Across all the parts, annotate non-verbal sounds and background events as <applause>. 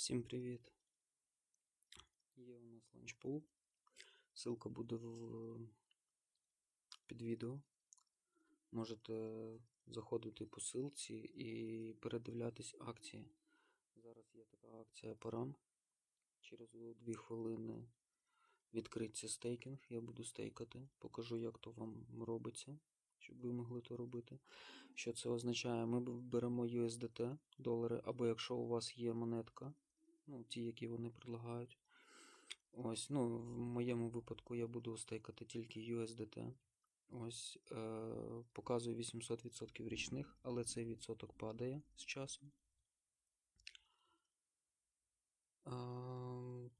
Всім привіт! Є у нас ланчпул. Ссылка буде в... під відео. Можете заходити по ссылці і передивлятись акції. Зараз є така акція парам. Через 2 хвилини відкриться стейкінг. Я буду стейкати. Покажу, як то вам робиться, щоб ви могли то робити. Що це означає? Ми беремо USDT долари, або якщо у вас є монетка, ну, ті, які вони предлагають. Ось, ну, в моєму випадку я буду стейкати тільки USDT. Ось, е, показую 800% річних, але цей відсоток падає з часом. Е,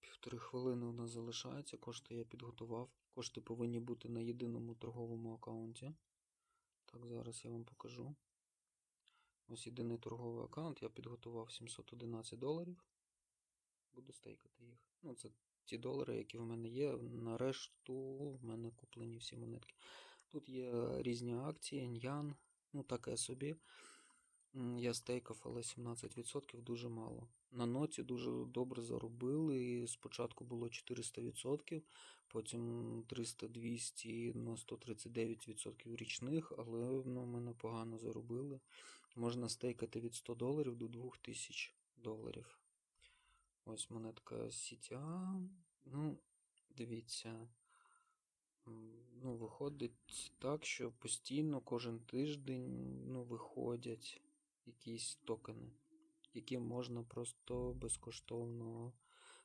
Півтори хвилини у нас залишається. Кошти я підготував. Кошти повинні бути на єдиному торговому аккаунті. Так, зараз я вам покажу. Ось єдиний торговий аккаунт. Я підготував 711 доларів. Буду стейкати їх. Ну, це ті долари, які в мене є. На решту в мене куплені всі монетки. Тут є різні акції, ньян, ну таке собі. Я стейкав, але 17% дуже мало. На ноті дуже добре заробили. Спочатку було 400%, потім 300, 200, ну, 139% річних, але ну, ми непогано заробили. Можна стейкати від 100 доларів до 2000 доларів. Ось монетка CTA. Ну, дивіться. Ну, виходить так, що постійно кожен тиждень ну, виходять якісь токени, які можна просто безкоштовно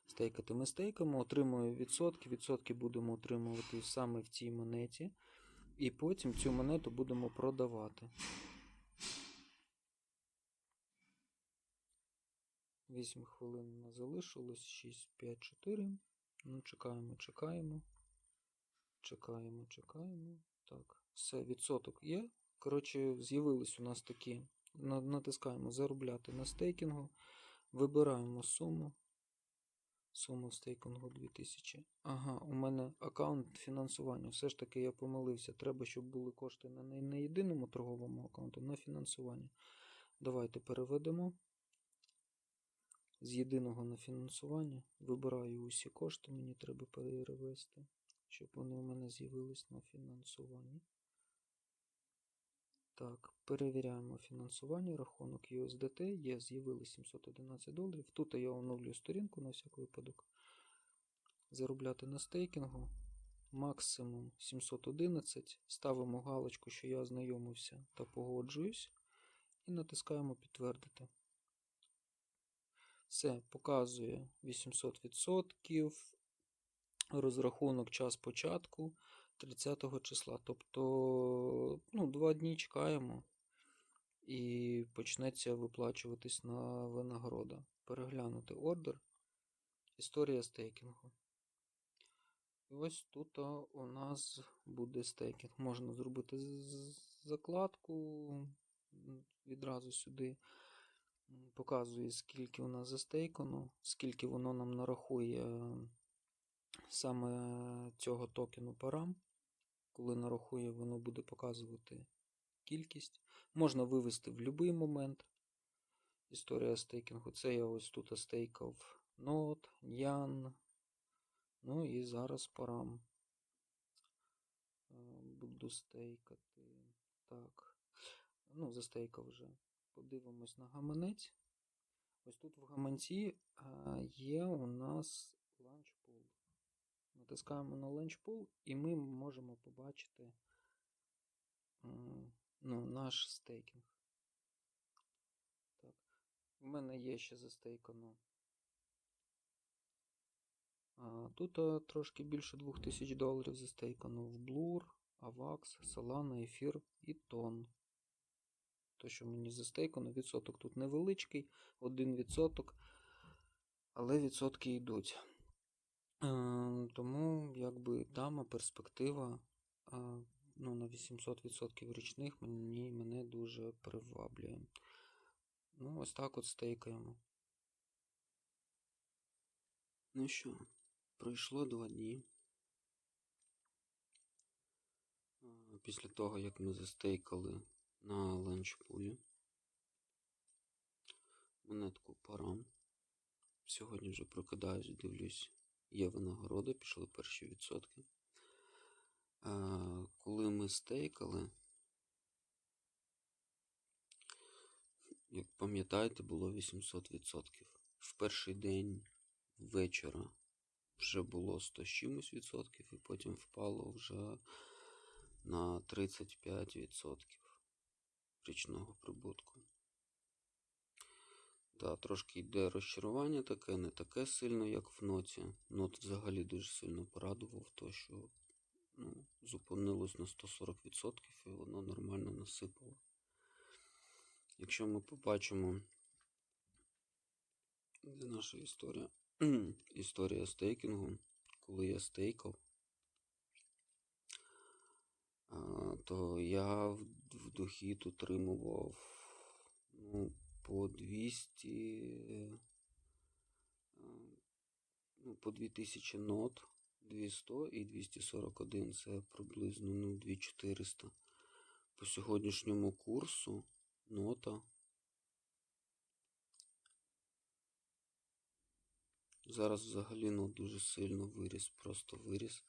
стейкати. Ми стейкаємо, отримуємо відсотки. Відсотки будемо отримувати саме в цій монеті. І потім цю монету будемо продавати. 8 хвилин нас залишилось. 6, 5, 4. Ну, чекаємо, чекаємо. Чекаємо, чекаємо. Так, все, відсоток є. Коротше, з'явились у нас такі. Натискаємо заробляти на стейкінгу. Вибираємо суму. Сума стейкінгу 2000. Ага, у мене аккаунт фінансування. Все ж таки я помилився. Треба, щоб були кошти на не єдиному торговому аккаунту, на фінансування. Давайте переведемо. З єдиного на фінансування. Вибираю усі кошти, мені треба перевести, щоб вони у мене з'явились на фінансуванні. Так, перевіряємо фінансування. Рахунок USDT є, з'явилось 711 доларів. Тут я оновлюю сторінку на всяк випадок. Заробляти на стейкінгу. Максимум 711. Ставимо галочку, що я ознайомився та погоджуюсь. І натискаємо підтвердити. Все, показує 800%. Розрахунок час початку 30 числа. Тобто, ну, два дні чекаємо і почнеться виплачуватись на винагорода. Переглянути ордер. Історія стейкінгу. Ось тут у нас буде стейкінг. Можна зробити закладку відразу сюди. Показує, скільки у нас застейкано, скільки воно нам нарахує е, саме цього токену парам. Коли нарахує, воно буде показувати кількість. Можна вивести в будь-який момент. Історія стейкінгу. Це я ось тут стейкав нот, ян. Ну і зараз парам. Е, Буду стейкати. Так. Ну, застейкав вже. Подивимось на гаманець. Ось тут в гаманці є у нас ланчпул. Натискаємо на ланчпул, і ми можемо побачити ну, наш стейкінг. Так. У мене є ще застейкано. Тут трошки більше 2000 доларів застейкано в Blur, AVAX, Solana, Ефір і Тон. То, що мені застейкано, відсоток тут невеличкий, 1%, але відсотки йдуть. Е, Тому, якби дама перспектива е, ну, на 800% річних мені, мене дуже приваблює. Ну, ось так от стейкаємо. Ну що, пройшло два дні. Е, Після того, як ми застейкали на ланчпулі. монетку парам. Сьогодні вже прокидаюсь, дивлюсь, є винагорода, пішли перші відсотки. А, коли ми стейкали, як пам'ятаєте, було 800%. В перший день вечора вже було 100 з чимось відсотків, і потім впало вже на 35% річного прибутку. Да, трошки йде розчарування таке, не таке сильно, як в ноті. Нот взагалі дуже сильно порадував, то що ну, зупинилось на 140% і воно нормально насипало. Якщо ми побачимо, де наша історія, <clears throat> історія стейкінгу, коли я стейкав, то я дохід утримував ну, по 200, е, ну, по 2000 нот, 200 і 241, це приблизно ну, 2400. По сьогоднішньому курсу нота. Зараз взагалі ну, дуже сильно виріс, просто виріс.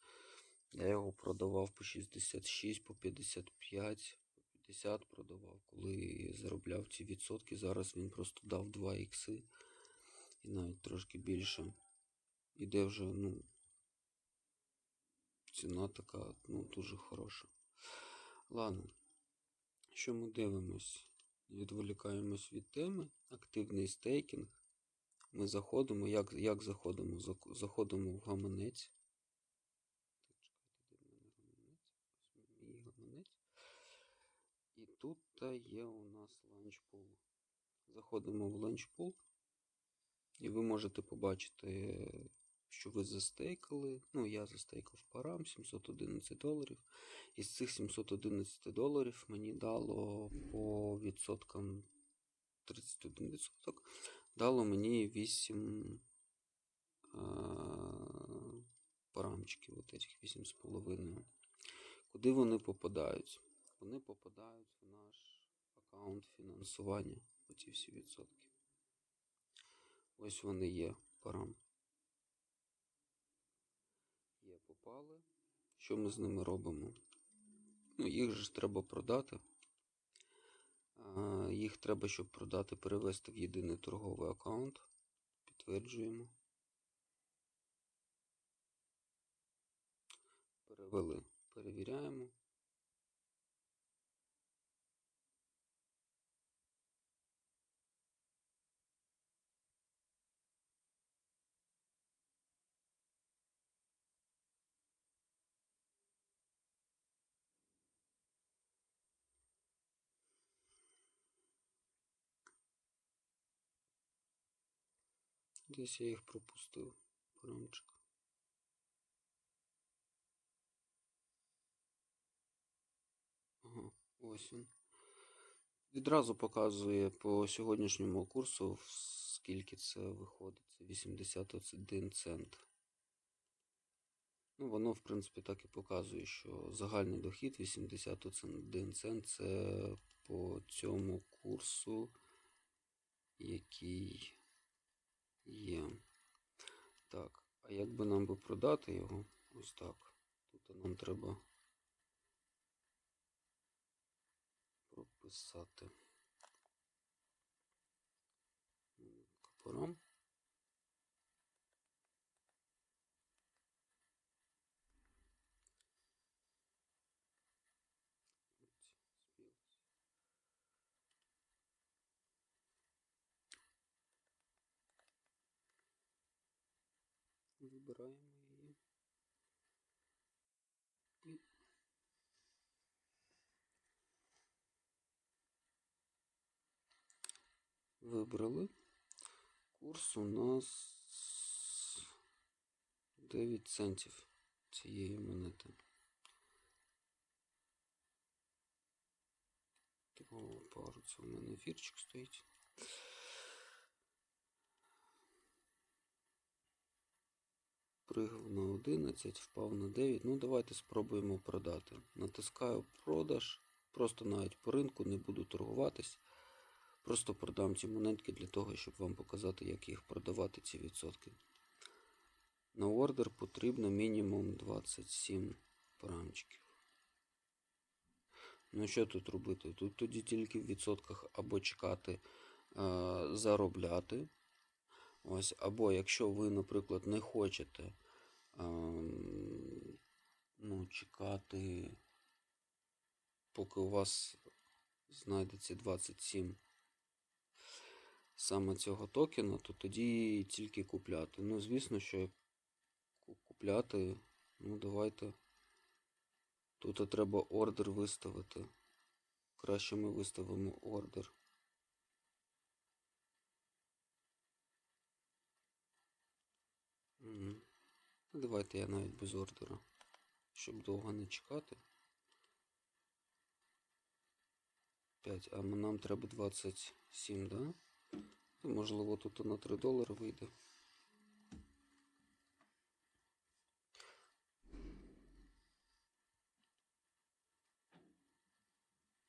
Я його продавав по 66, по 55, по 50 продавав, коли заробляв ці відсотки. Зараз він просто дав 2 ікси і навіть трошки більше. Іде вже, ну, ціна така, ну, дуже хороша. Ладно, що ми дивимось? Відволікаємось від теми. Активний стейкінг. Ми заходимо. Як, як заходимо? Заходимо в гаманець. Так, чекайте, де в мене гаманець? Ось мій гаманець. І тут та є у нас ланчпул. Заходимо в ланчпул. І ви можете побачити, що ви застейкали. Ну, я застейкав парам 711 доларів. Із цих 711 доларів мені дало по відсоткам 31 відсоток. Дало мені 8 а, парамчиків, от этих 8,5. Куди вони попадають? Вони попадають в наш аккаунт фінансування, оці всі відсотки. Ось вони є парам. Є попали. Що ми з ними робимо? Ну, їх же ж треба продати. А, Їх треба, щоб продати, перевести в єдиний торговий аккаунт. Підтверджуємо. Перевели. Перевіряємо. Десь я їх пропустив. Парамчик. Ага, ось він. Відразу показує по сьогоднішньому курсу, скільки це виходить. Це 81 цент. Ну, воно, в принципі, так і показує, що загальний дохід 81 цент це по цьому курсу, який є. Так, а як би нам би продати його? Ось так. Тут нам треба прописати капором. Вибираємо її. Вибрали. Курс у нас 9 центів цієї монети. Такого пару це у мене ефірчик стоїть. Пригав на 11, впав на 9. Ну, давайте спробуємо продати. Натискаю продаж. Просто навіть по ринку не буду торгуватись. Просто продам ці монетки для того, щоб вам показати, як їх продавати, ці відсотки. На ордер потрібно мінімум 27 парамчиків. Ну, що тут робити? Тут тоді тільки в відсотках або чекати, е, заробляти. Ось, або якщо ви, наприклад, не хочете ну, чекати, поки у вас знайдеться 27 саме цього токена, то тоді тільки купляти. Ну, звісно, що ку- купляти, ну давайте. Тут треба ордер виставити. Краще ми виставимо ордер. Мгм. Ну, Давайте я навіть без ордера, щоб довго не чекати. 5, а нам треба 27, да? То, можливо, тут на 3 долари вийде.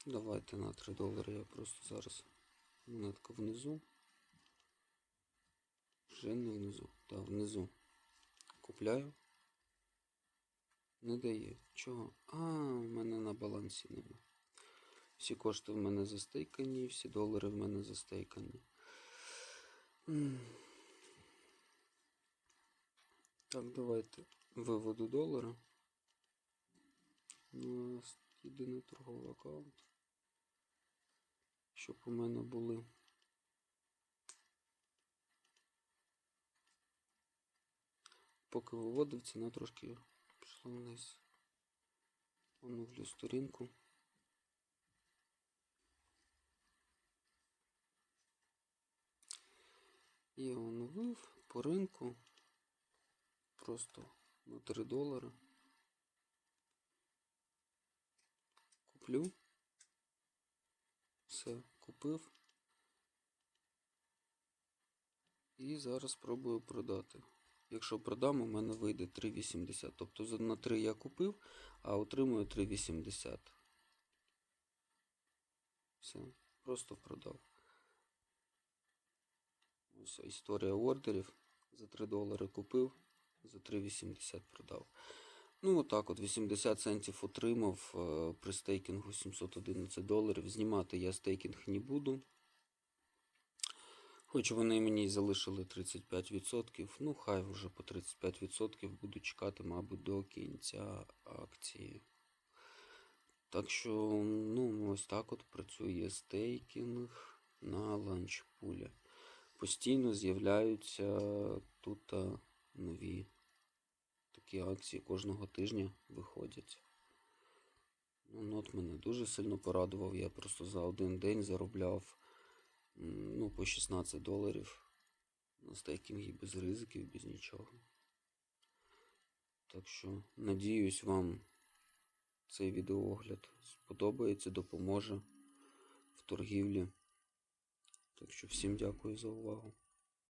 Давайте на 3 долари я просто зараз монетка внизу. Вже не внизу. Так, внизу. Купляю. Не дає. Чого? А, в мене на балансі нема. Всі кошти в мене застейкані, всі долари в мене застейкані. Так, давайте виведу долара. На с- єдиний торговий аккаунт. Щоб у мене були. Поки виводив, ціна трошки пішла вниз. Оновлю сторінку. Я оновив по ринку. Просто на 3 долари. Куплю. Все, купив. І зараз спробую продати. Якщо продам, у мене вийде 3,80. Тобто на 3 я купив, а отримую 3,80. Все, просто продав. Ось історія ордерів. За 3 долари купив, за 3,80 продав. Ну, отак от 80 центів отримав е, при стейкінгу 711 доларів. Знімати я стейкінг не буду. Хоч вони мені залишили 35%. Ну, хай вже по 35% буду чекати, мабуть, до кінця акції. Так що, ну, ось так от працює стейкінг на ланчпулі. Постійно з'являються тут нові такі акції кожного тижня виходять. Ну, нот мене дуже сильно порадував. Я просто за один день заробляв ну, по 16 доларів на стейкінгі без ризиків, без нічого. Так що, надіюсь, вам цей відеоогляд сподобається, допоможе в торгівлі. Так що всім дякую за увагу.